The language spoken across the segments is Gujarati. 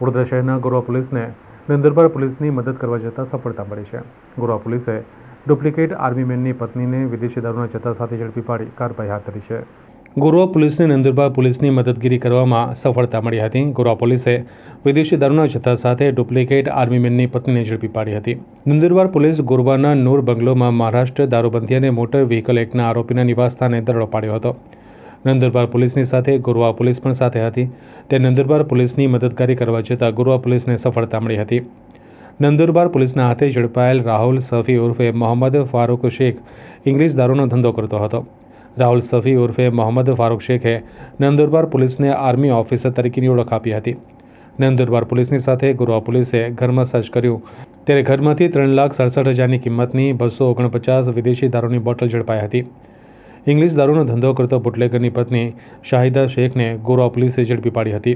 વડોદરા શહેરના ગોરવા પોલીસને નંદુરબાર પોલીસની મદદ કરવા જતાં સફળતા મળી છે. ગોરવા પોલીસે ડુપ્લિકેટ આર્મીમેનની પત્નીને વિદેશી દારૂના જથ્થા સાથે ઝડપી પાડી કાર્યવાહી હાથ ધરી છે. ગોરવા પોલીસને નંદુરબાર પોલીસની મદદગીરી કરવામાં સફળતા મળી હતી. ગોરવા પોલીસે વિદેશી દારૂના જથ્થા સાથે ડુપ્લિકેટ આર્મીમેનની પત્નીને ઝડપી પાડી હતી. નંદુરબાર પોલીસ ગોરવાના નૂર બંગલોમાં મહારાષ્ટ્ર દારૂબંધી અને મોટર વ્હીકલ એક્ટના આરોપીના નિવાસસ્થાને દરોડો પાડ્યો હતો. નંદુરબાર પોલીસની સાથે, ગોરવા પોલીસ પણ સાથે હતી. તે નંદુરબાર પોલીસની મદદગારી કરવા જતાં ગોરવા પોલીસને સફળતા મળી હતી. નંદુરબાર પોલીસના હાથે ઝડપાયેલ રાહુલ સફી ઉર્ફે મોહમ્મદ ફારૂક શેખ ઇંગ્લિશ દારૂનો ધંધો કરતો હતો. રાહુલ સફી ઉર્ફે મોહમ્મદ ફારૂક શેખે નંદુરબાર પોલીસને આર્મી ઓફિસર તરીકેની ઓળખ આપી હતી. નંદુરબાર પોલીસની સાથે ગોરવા પોલીસે ઘરમાં સર્ચ કર્યું. ત્યારે ઘરમાંથી ત્રણ લાખ સડસઠ હજારની કિંમતની બસો ઓગણપચાસ વિદેશી દારૂની બોટલ ઝડપાઈ હતી. ઇંગ્લિશ દારૂનો ધંધો કરતો બુટલેગરની પત્ની શાહિદા શેખને ગોરવા પોલીસે ઝડપી પાડી હતી.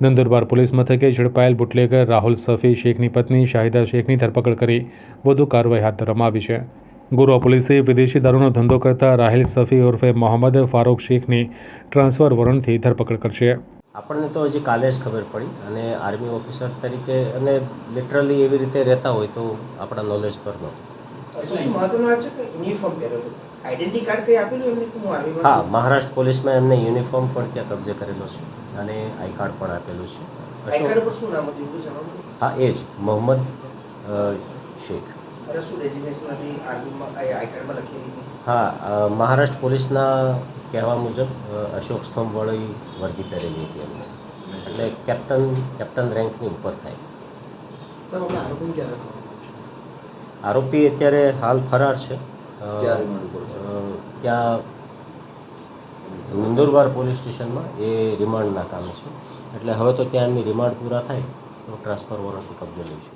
નંદુરબાર પોલીસ મથકે ઝડપાયેલ બુટલેગર રાહુલ સફી શેખની પત્ની શાહિદા શેખની ધરપકડ કરી વધુ કાર્યવાહી હાથ ધરવામાં આવી છે. ગોરવા પોલીસે વિદેશી દારૂનો ધંધો કરતા રાહિલ સફી ઉર્ફે મોહમ્મદ ફારૂક શેખની ટ્રાન્સફર વોરંટથી ધરપકડ કરશે. આપણને તો હજી કાલે જ ખબર પડી અને આર્મી ઓફિસર તરીકે અને લિટરલી એવી રીતે રહેતા હોય તો આપણા નોલેજ પર નહોતું. સૌથી છે કે યુનિફોર્મ પહેર્યો હતો? આઈડેન્ટિટી કાર્ડ કઈ આપેલું એમને કે હું આર્મીમાં હા? મહારાષ્ટ્ર પોલીસમાં એમને યુનિફોર્મ પણ ત્યાં કબજે કરેલો છે. અને આઈ કાર્ડ પણ આપેલું છે. આઈ કાર્ડ પર શું નામ હતું જણાવો? હા એ જ. મોહમ્મદ શેખ. અને શું ડેઝિગ્નેશન હતી? આર્મીમાં આઈ આઈ કાર્ડમાં લખેલી હતી? હા મહારાષ્ટ્ર પોલીસના કહેવા મુજબ અશોક સ્તંભ વળી વર્દી પહેરેલી હતી એમને. એટલે કેપ્ટન કેપ્ટન રેન્કની ઉપર થાય. આરોપી અત્યારે હાલ ફરાર છે. ત્યાં નંદુરબાર પોલીસ સ્ટેશનમાં એ રિમાન્ડના કામે છે. એટલે હવે તો ત્યાં એમની રિમાન્ડ પૂરા થાય તો ટ્રાન્સફર વોરંટ કબજે લઈશું.